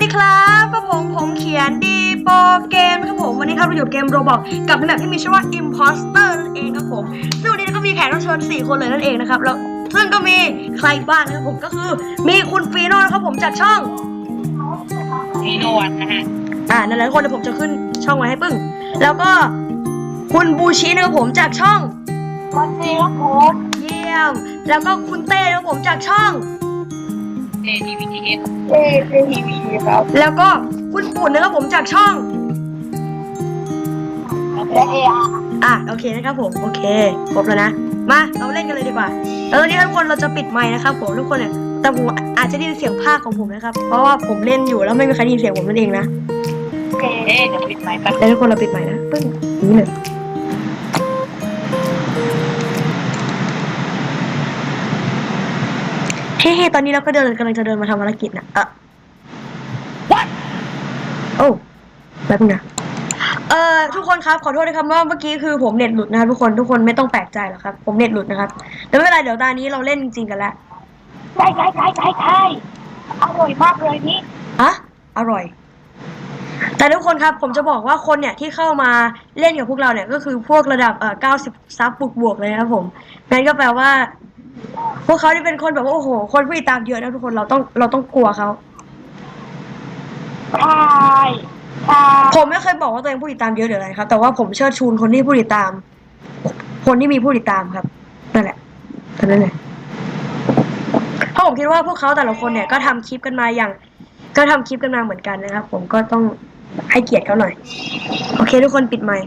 ดีครับกับผมผมเขียนดีโปรเกมครับผมวันนี้ครับเราอยู่เกมโรบอกกับแบบที่มีชื่อว่า Imposter นั่นเองครับผมซึ่งวันนี้ก็มีแขกรับเชิญ4 คนเลยนั่นเองนะครับแล้วซึ่งก็มีใครบ้างนะครับผมก็คือมีคุณฟีโน่นะครับผมจากช่องมีโนวันนะฮะอ่านั่นแหละทุกคนเดี๋ยวผมจะขึ้นช่องไว้ให้ปึ้ง แล้วก็คุณบูชินะครับผมจากช่องวันนี้ครับผมเยี่ยมแล้วก็คุณเต้นะครับผมจากช่อง เอทีวีทีเอสเอทีวีครับแล้วก็คุณปุ่นนะครับผมจากช่อง และเออาร์อะโอเคนะครับผมโอเคครบแล้วนะ มาเราเล่นกันเลยดีกว่าแล้วตอนนี้ทุกคนเราจะปิดไมค์นะครับผมทุกคนเนี่ยแต่ผมอาจจะได้ยินเสียงภาคของผมนะครับ เพราะว่าผมเล่นอยู่แล้วไม่มีใครได้ยินเสียงผมนั่นเองนะเอเดี๋ยวปิดไมค์แป๊บแล้วทุกคนเราปิดไมค์นะปึ้งนี่เลย เฮ้ๆตอนนี้เราก็เดินกำลังจะเดินมาทำภารกิจนะเออโอ้แป๊บนึงนะเอ่อทุกคนครับขอโทษนะครับว่าเมื่อกี้คือผมเน็ตหลุดนะครับทุกคนทุกคนไม่ต้องแปลกใจหรอกครับ ผมเน็ตหลุดนะครับแต่ไม่เป็นไรเดี๋ยวตอนนี้เราเล่นจริงๆกันแล้วใช่ใช่ใช่ใช่ใช่อร่อยมากเลยนี่อะอร่อย แต่ทุกคนครับผมจะบอกว่าคนเนี่ยที่เข้ามาเล่นกับพวกเราเนี่ยก็คือพวกระดับเอ่อ90ซับบวกบวกๆเลยนะครับผมงั้นก็แปลว่า พวกเขาที่เป็นคนแบบว่าโอ้โห คนผู้ติดตามเยอะนะทุกคนเราต้องเราต้องกลัวเขาใช่ใช่ผมไม่เคยบอกว่าตัวเองผู้ติดตามเยอะหรืออะไรครับ แต่ว่าผมเชิดชูนคนที่ผู้ติดตาม คนที่มีผู้ติดตามครับนั่นแหละเท่านั้นเลยเพราะผมคิดว่าพวกเขาแต่ละคนเนี่ยก็ทำคลิปกันมาอย่าง ก็ทำคลิปกันมาเหมือนกันนะครับ ผมก็ต้องให้เกียรติเขาหน่อย โอเค ทุกคนปิดไมค์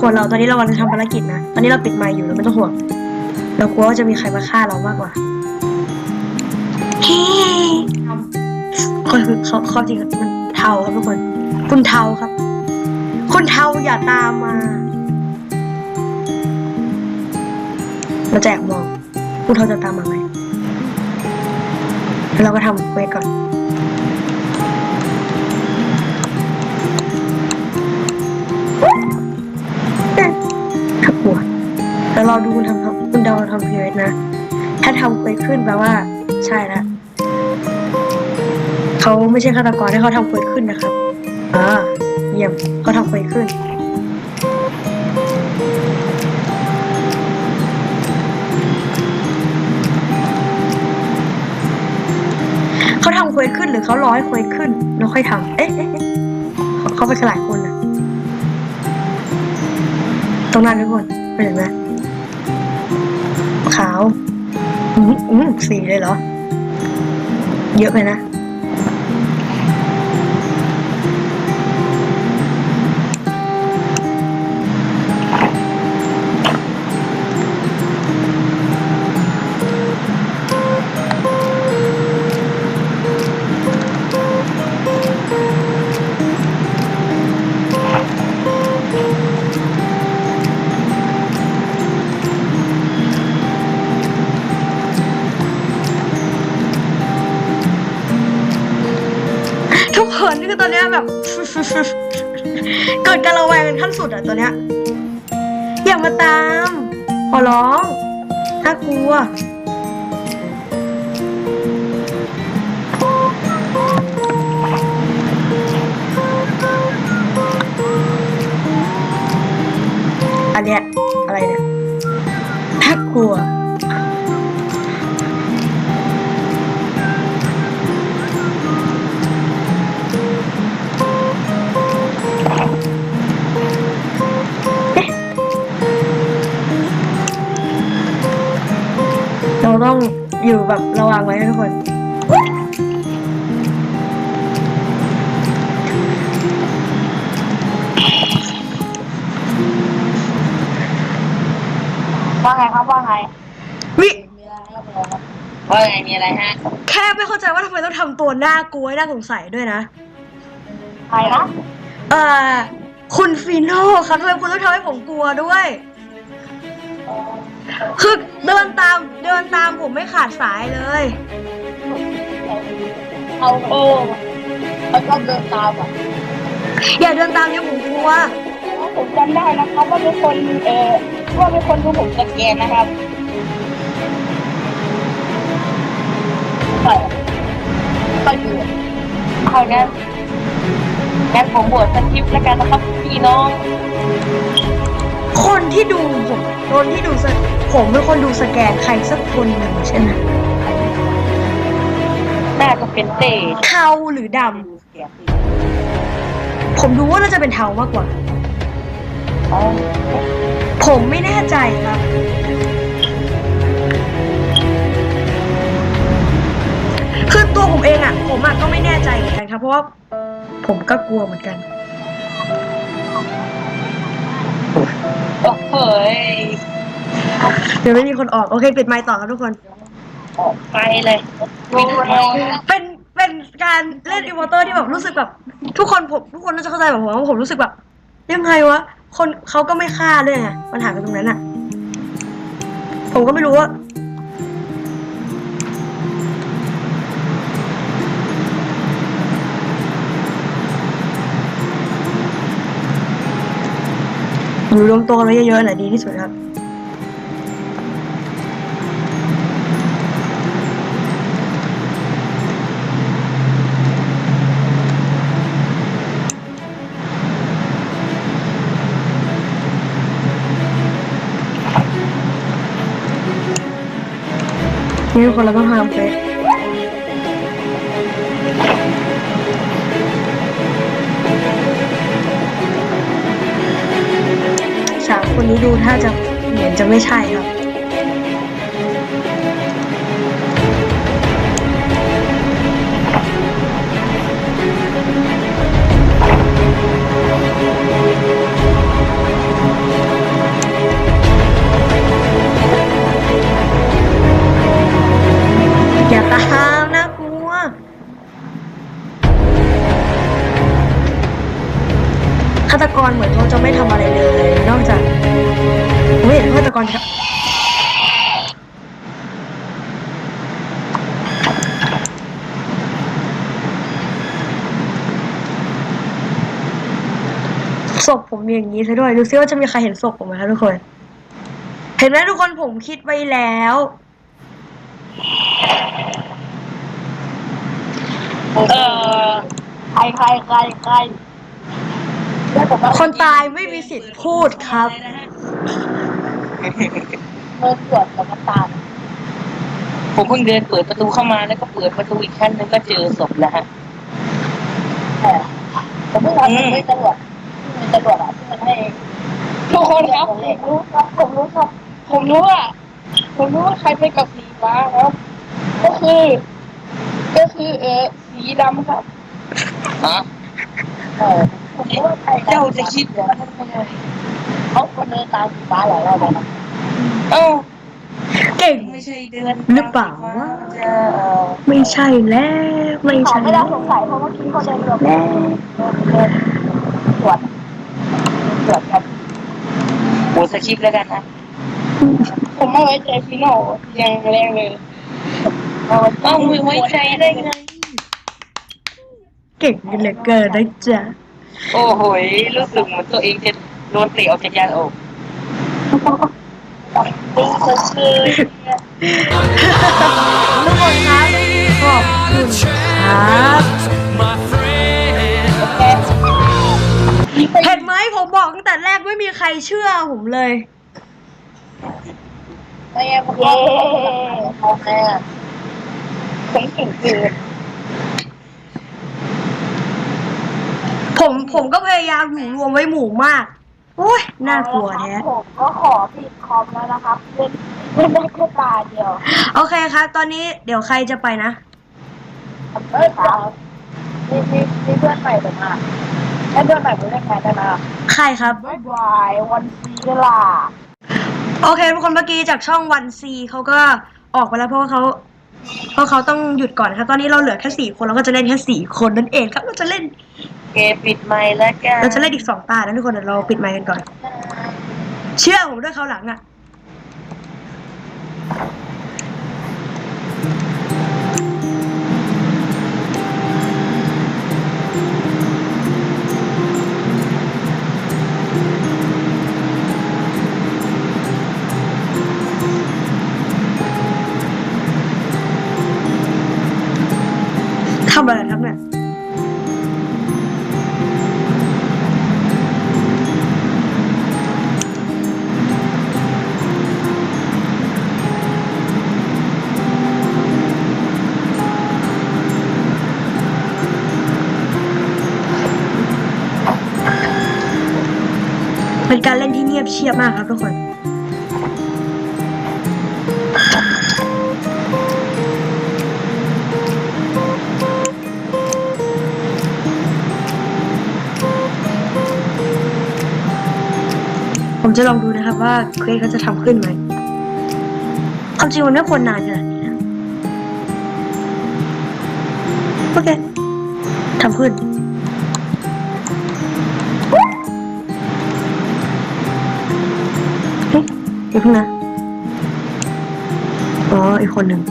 คนเราตอนนี้เรากำลังทำภารกิจนะ ตอนนี้เราปิดไมค์อยู่เราไม่ต้องห่วง เรากลัวว่าจะมีใครมาฆ่าเรามากกว่าเฮ้คนคือเขาเขาจริงๆมันเทาครับทุกคน คุณเทาครับ คุณเทาอย่าตามมาเราแจกมองคุณเทาจะตามมาไหมแล้วเราก็ทำเควสก่อน แล้วรอดูคุณทำคุณเดาทำเควสนะ ถ้าทำเควสขึ้นแปลว่าใช่แล้วเขาไม่ใช่ฆาตกรให้เขาทำเควสขึ้นนะครับอ่าเยี่ยมเขาทำเควสขึ้นเขาทำเควสขึ้นหรือเขารอให้เควสขึ้นแล้วค่อยทำเอ๊ะเขาไปกันหลายคนนะตรงนั้นทุกคนเป็นไงข อืมอืมสีเลยเหรอ เยอะไปนะ เกิดการระแวงเป็นขั้นสุดอะตัวเนี้ย อย่ามาตาม ขอร้อง น่ากลัว อยู่แบบระวังไว้นะทุกคนว่าไงครับว่าไงวิว่าไงมีอะไรฮะแค่ไม่เข้าใจว่าทำไมต้องทำตัวน่ากลัวให้น่าสงสัยด้วยนะ ใครนะเอ่อคุณฟีโน่ครับทำไมคุณต้องทำให้ผมกลัวด้วย คือเดินตามเดินตามผมไม่ขาดสายเลย เอาโอ้เขาชอบเดินตามอะอย่าเดินตามเดี๋ยวผมกลัวผมจำได้นะครับว่าเป็นคนเอ่อว่าเป็นคนที่ผมสแกนนะครับไปไปดูเอางั้นงั้นผมบวชสคริปต์แล้วกันนะครับพี่น้อง คนที่ดูผมคนที่ดูสผมเป็นคนดูสแกนใครสักคนหนึ่งใช่ไหมน่าจะเป็นเต้เทาหรือดำผมดูว่าน่าจะเป็นเทามากกว่าอ๋อผมไม่แน่ใจครับคือตัวผมเองอะ ผมอะก็ไม่แน่ใจเหมือนกันครับ เพราะว่าผมก็กลัวเหมือนกัน โอ้เฮ้ยเดี๋ยวไม่มีคนออก โอเค ปิดไมค์ต่อครับทุกคน ออกไปเลยวิ่งไปเป็น เป็นการเล่นอินวอเตอร์ที่แบบรู้สึกแบบ ทุกคนผมทุกคนน่าจะเข้าใจแบบผมว่าผมรู้สึกแบบ ยังไงวะ คนเขาก็ไม่ฆ่าเลยไงปัญหากันตรงนั้นอะผมก็ไม่รู้ว่า อยู่รวมตัวกันไว้เยอะๆแหละดีที่สุดครับนี่คนเราต้องทำเฟซ คนนี้ดูถ้าจะเหมือนจะไม่ใช่ครับ อย่าตา ตกรเหมือนเขาจะไม่ทำอะไรเลย นอกจากไม่เห็นฆาตกรจะศพผมมีอย่างนี้ซะด้วยดูซิว่าจะมีใครเห็นศพผมไหมคะทุกคน เห็นไหมทุกคนผมคิดไว้แล้ว เออใครใครใครใคร คนตายไม่มีสิทธิ์พูดครับ เมื่อตรวจกับน้ำตาลผมเพิ่งเดินเปิดประตูเข้ามาแล้วก็เปิดประตูอีกขั้นนึงก็เจอศพแล้วฮะผมเพิ่งทำเป็นตำรวจเป็นตำรวจอะที่มันให้ทุกคนครับ ผมรู้ครับผมรู้ครับ ผมรู้อะผมรู้ว่าใครไปกับสีฟ้าครับ ก็คือ ก็คือเออสีดำครับ ฮะ เออผมรู้ว่าใคร เจ้าจะคิดเหรอเขาคนเดินตามสีฟ้าหลายรอบแล้วนะเอ้าเก่งไม่ใช่เดือนหรือเปล่าวะจะไม่ใช่แล้วไม่ใช่ไม่แล้ได้วสงสัยเพราะเมื่อกี้เขาเดินเรือแม่เดินตรวจตรวจครับโหสคริปต์แล้วกันนะผมไม่ไว้ใจพี่โน่ยังแรงเลยต้องมือไว้ใจได้ไงเก่งเหลือเกินนะจ๊ะ โอ้โหยรู้สึกเหมือนตัวเองจะโดนเตะออกจากยานอกดูสดชื่นทุกคนครับขอบคุณครับ my friend. เห็นไหมผมบอกตั้งแต่แรกไม่มีใครเชื่อผมเลย ไม่ไงผมก็มองแม่ผมเก่งเกิน ผมผมก็พยายามอยู่รวมไว้หมู่มากโอ้ยน่ากลัวแท้ผมก็ขอปิดคอมแล้วนะครับเล่นเล่นได้แค่ตาเดียวโอเคครับ ตอนนี้เดี๋ยวใครจะไปนะเอ้ยครับมีมีมีเพื่อนใหม่ผมอะให้เพื่อนใหม่ผมเล่นแทนได้ไหมอะใครครับบ๊ายบายวันซีเวลาโอเคทุกคนเมื่อกี้จากช่องวันซีเขาก็ออกไปแล้วเพราะว่าเขาเพราะเขาต้องหยุดก่อนครับ ตอนนี้เราเหลือแค่สี่คนเราก็จะเล่นแค่สี่คนนั่นเองครับเราจะเล่น เกปิดไมค์แล้วกันเราจะเล่นอีกสองตานะทุกคนเดี๋ยวเราปิดไมค์กันก่อน เชื่อผมด้วยเขาวหลังอะ เป็นการเล่นที่เงียบเชียบมากครับทุกคนผมจะลองดูนะครับว่าเควสเขาจะทำขึ้นไหมความจริงมันไม่ควรนานขนาดนี้นะ โอเคทำขึ้น คนหนึ่ง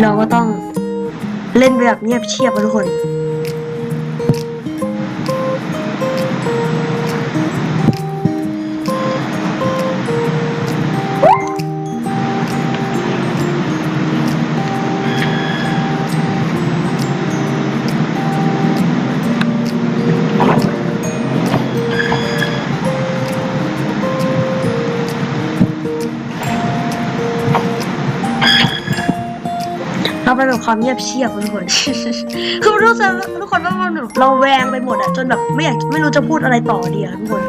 เราก็ต้องเล่นแบบเงียบเชียบทุกคน ความเงียบเชียบทุกคน คือรู้สึกทุกคนว่ามันเราแวงไปหมดอะจนแบบไม่อยากไม่รู้จะพูดอะไรต่อดีอะทุกคน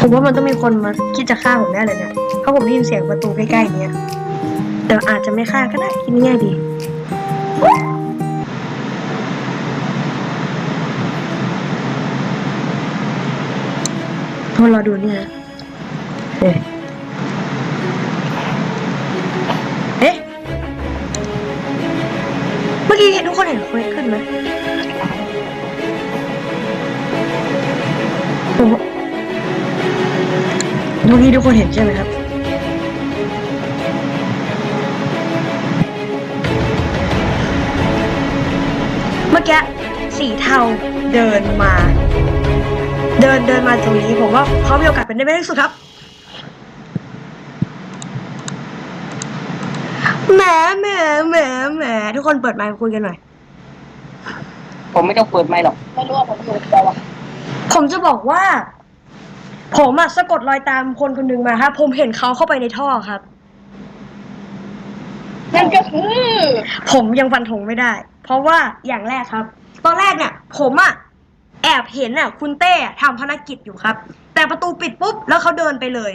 ผมว่ามันต้องมีคนมาคิดจะฆ่าผมแน่เลยเนี่ยเพราะผมได้ยินเสียงประตูใกล้ๆเนี้ย แต่อาจจะไม่ฆ่าก็ได้คิดง่ายดีพอเราดูนี่นะเอ๊ะเอ๊ะ เมื่อกี้เห็นทุกคนเห็นเควสขึ้นไหมผมว่าเมื่อกี้ทุกคนเห็นใช่ไหมครับ สีเทาเดินมา เดินเดินมาตรงนี้ผมว่าเขามีโอกาสเป็นได้ไม่ที่สุดครับแหมแหมแหมแหมทุกคนเปิดไมค์คุยกันหน่อย ผมไม่ต้องเปิดไมค์หรอก ไม่รู้ว่าผมอยู่แต่ว่าผมจะบอกว่า ผมอะสะกดรอยตามคนคนหนึ่งมาครับผมเห็นเขาเข้าไปในท่อครับ นั่นก็คือ ผมยังฟันธงไม่ได้ เพราะว่าอย่างแรกครับ ตอนแรกเนี่ยผมอะแอบเห็นอะคุณเต้อะทำภารกิจอยู่ครับ แต่ประตูปิดปุ๊บแล้วเขาเดินไปเลย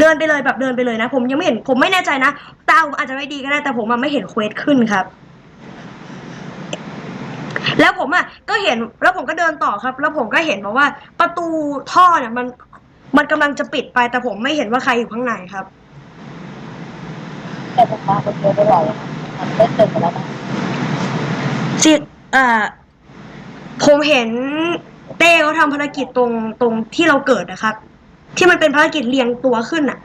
เดินไปเลยแบบเดินไปเลยนะ ผมยังไม่เห็นผมไม่แน่ใจนะตาผมอาจจะไม่ดีก็ได้แต่ผมอะไม่เห็นเควสขึ้นครับ แล้วผมอะก็เห็นแล้วผมก็เดินต่อครับ แล้วผมก็เห็นมาว่าประตูท่อเนี่ยมันมันกำลังจะปิดไป แต่ผมไม่เห็นว่าใครอยู่ข้างในครับ แต่ผมมาคนเดียวไม่ไหวอะมันเลิกเดินไปแล้วนะ สิเอ่อ ผมเห็นเต้เขาทำภารกิจตรงตรงที่เราเกิดนะครับ ที่มันเป็นภารกิจเรียงตัวขึ้นน่ะ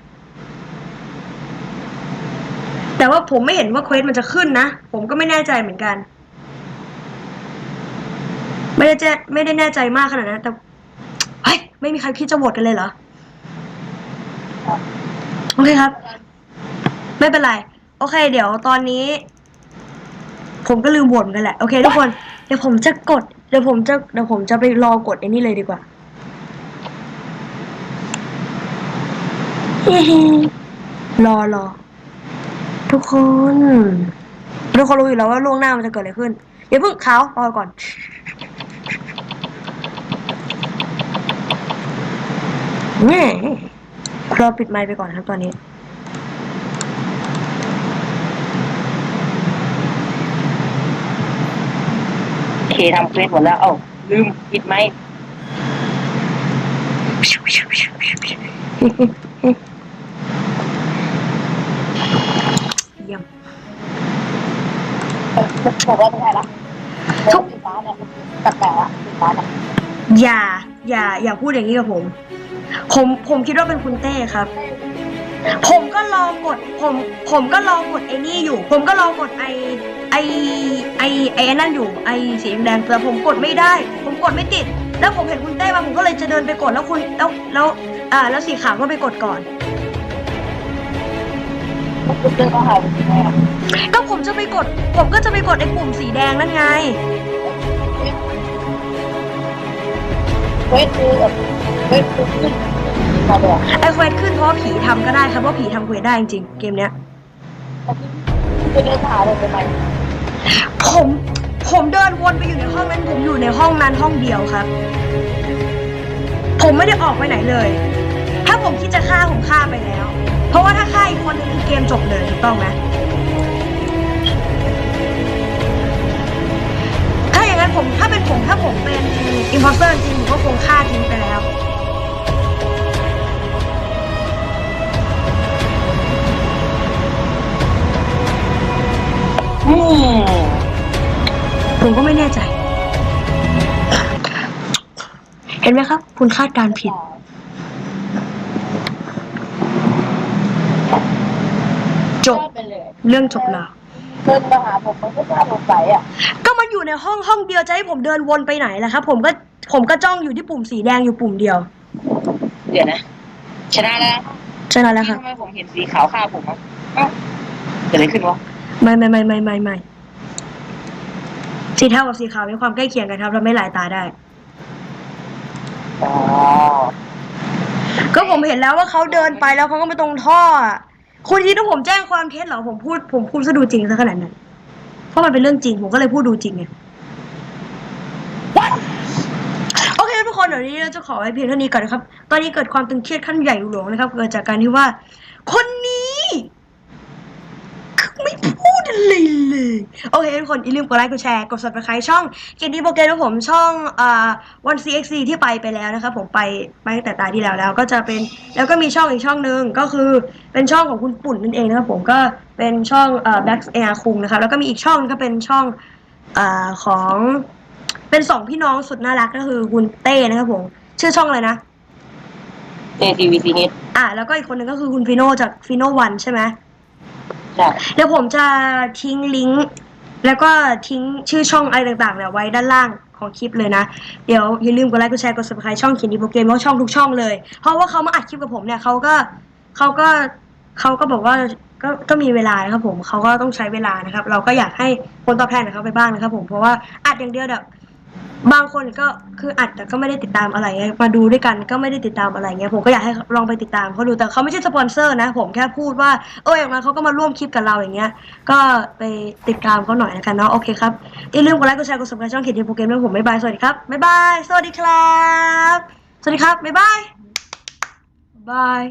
แต่ว่าผมไม่เห็นว่าเควสมันจะขึ้นนะ ผมก็ไม่แน่ใจเหมือนกัน ไม่ได้แจไม่ได้แน่ใจมากขนาดนั้นแต่เฮ้ยไม่มีใครคิดจะโหวตกันเลยเหรอ โอเคครับ ไม่เป็นไร โอเค เดี๋ยวตอนนี้ ผมก็ลืมโหวตเหมือนกันแหละ โอเคทุกคน เดี๋ยวผมจะกด เดี๋ยวผมจะเดี๋ยวผมจะไปรอกดไอ้นี่เลยดีกว่ารอรอทุกคน ทุกคนรู้อยู่แล้วว่าล่วงหน้ามันจะเกิดอะไรขึ้นเดี๋ยวเพิ่งเขารอก่อนแม่เราปิดไมค์ไปก่อนครับตอนนี้ เคทำเฟซหมดแล้ว เอ้าลืมปิดไมค์เยี่ยมบอกว่าไม่ใช่ละทุกสีฟ้าเนี่ยแปลกๆอะสีฟ้าเนี่ยอย่า อย่า อย่าพูดอย่างนี้กับผม ผมผมคิดว่าเป็นคุณเต้ครับ ผมก็ลองกด ผม ผมก็ลองกดไอ้นี่อยู่ ผมก็ลองกดไอ ไอไอไอนั่นอยู่ไอสีแดงแต่ผมกดไม่ได้ ผมกดไม่ติด แล้วผมเห็นคุณเต้มาผมก็เลยจะเดินไปกดแล้วคุณแล้วแล้วอ่าแล้วสีขาวก็ไปกดก่อน คุณเดินมาหาผมทำไมอะก็ผมจะไปกด ผมก็จะไปกดไอ้ปุ่มสีแดงนั่นไง เวทคือแบบเวทคือขึ้นมาเลยอะไอเควสขึ้นเพราะผีทำก็ได้ครับเพราะผีทำเควสได้จริงๆเกมเนี้ยคุณเดินมาหาผมทำไม ผมผมเดินวนไปอยู่ในห้องนั้น ผมอยู่ในห้องนั้นห้องเดียวครับ ผมไม่ได้ออกไปไหนเลย ถ้าผมคิดจะฆ่าผมฆ่าไปแล้ว เพราะว่าถ้าฆ่าอีกคนนึงคือเกมจบเลยถูกต้องไหมถ้าอย่างนั้นผมถ้าเป็นผมถ้าผมเป็นอิมพอสเตอร์จริง ห็นไหมครับ คุณคาดการณ์ผิด จบไปเลยเรื่องจบแล้วเดินมาหาผมมันก็น่าสงสัยอะ ก็มันอยู่ในห้องห้องเดียวจะให้ผมเดินวนไปไหนล่ะครับ ผมก็ผมก็จ้องอยู่ที่ปุ่มสีแดงอยู่ปุ่มเดียว เดี๋ยวนะ ชนะแล้วใช่แล้วครับทำไมผมเห็นสีขาวฆ่าผมอะเอ้าเกิดอะไรขึ้นวะ ไม่ไม่ไม่ไม่ไม่ไม่สีเทากับสีขาวมีความใกล้เคียงกันครับเราไม่หลายตาได้ อ๋อก็ผมเห็นแล้วว่าเขาเดินไปแล้วเขาก็ไปตรงท่ออะคุณคิดว่าผมแจ้งความเท็จเหรอผมพูดผมพูดซะดูจริงซะขนาดนั้นเพราะมันเป็นเรื่องจริงผมก็เลยพูดดูจริงไงโอเคทุกคนเดี๋ยวนี้เราจะขอไว้เพียงเท่านี้ก่อนนะครับ ตอนนี้เกิดความตึงเครียดขั้นใหญ่หลวงนะครับเกิดจากการที่ว่า คนนี้คือไม่พูดอะไรเลย โอเคทุกคนอย่าลืมกดไลค์กดแชร์กด subscribe ช่องเกมดีโปรแกรมของผมช่องอ่าวัน cxc ที่ไปไปแล้วนะครับผมไปไปตั้งแต่ตาที่แล้วแล้วก็จะเป็นแล้วก็มีช่องอีกช่องหนึ่งก็คือเป็นช่องของคุณปุ่นนั่นเองนะครับผมก็เป็นช่องเอ่อ Black Air คุงนะครับแล้วก็มีอีกช่องก็เป็นช่องอ่าของเป็นสองพี่น้องสุดน่ารักก็คือคุณเต้นะครับผมชื่อช่องอะไรนะเอทีวีซีนิดอ่าแล้วก็อีกคนหนึ่งก็คือคุณฟิโนจากฟิโนวันใช่ไหม ใช่ เดี๋ยวผมจะทิ้งลิงก์ แล้วก็ทิ้งชื่อช่องอะไรต่างๆเนี่ยไว้ด้านล่างของคลิปเลยนะ เดี๋ยวอย่าลืมกดไลค์กดแชร์กด subscribe ช่องเขียนดีโปรเกมเพราะช่องทุกช่องเลย เพราะว่าเขามาอัดคลิปกับผมเนี่ยเขาก็เขาก็เขาก็บอกว่าก็ก็มีเวลานะครับผมเขาก็ต้องใช้เวลานะครับ เราก็อยากให้ผลตอบแทนกับเขาไปบ้างนะครับผมเพราะว่าอัดอย่างเดียวแบบ บางคนก็คืออัดแต่ก็ไม่ได้ติดตามอะไรเงี้ยมาดูด้วยกันก็ไม่ได้ติดตามอะไรเงี้ยผมก็อยากให้ลองไปติดตามเขาดูแต่เขาไม่ใช่สปอนเซอร์นะผมแค่พูดว่าเอออย่างนั้นเขาก็มาร่วมคลิปกับเราอย่างเงี้ยก็ไปติดตามเขาหน่อยแล้วกันเนาะโอเคครับอย่าลืมกดไลค์กดแชร์กด subscribe ช่องเขียนดีโปรแกรมด้วยผมบ๊ายบายสวัสดีครับบ๊ายบายสวัสดีครับ สวัสดีครับบ๊ายบายบาย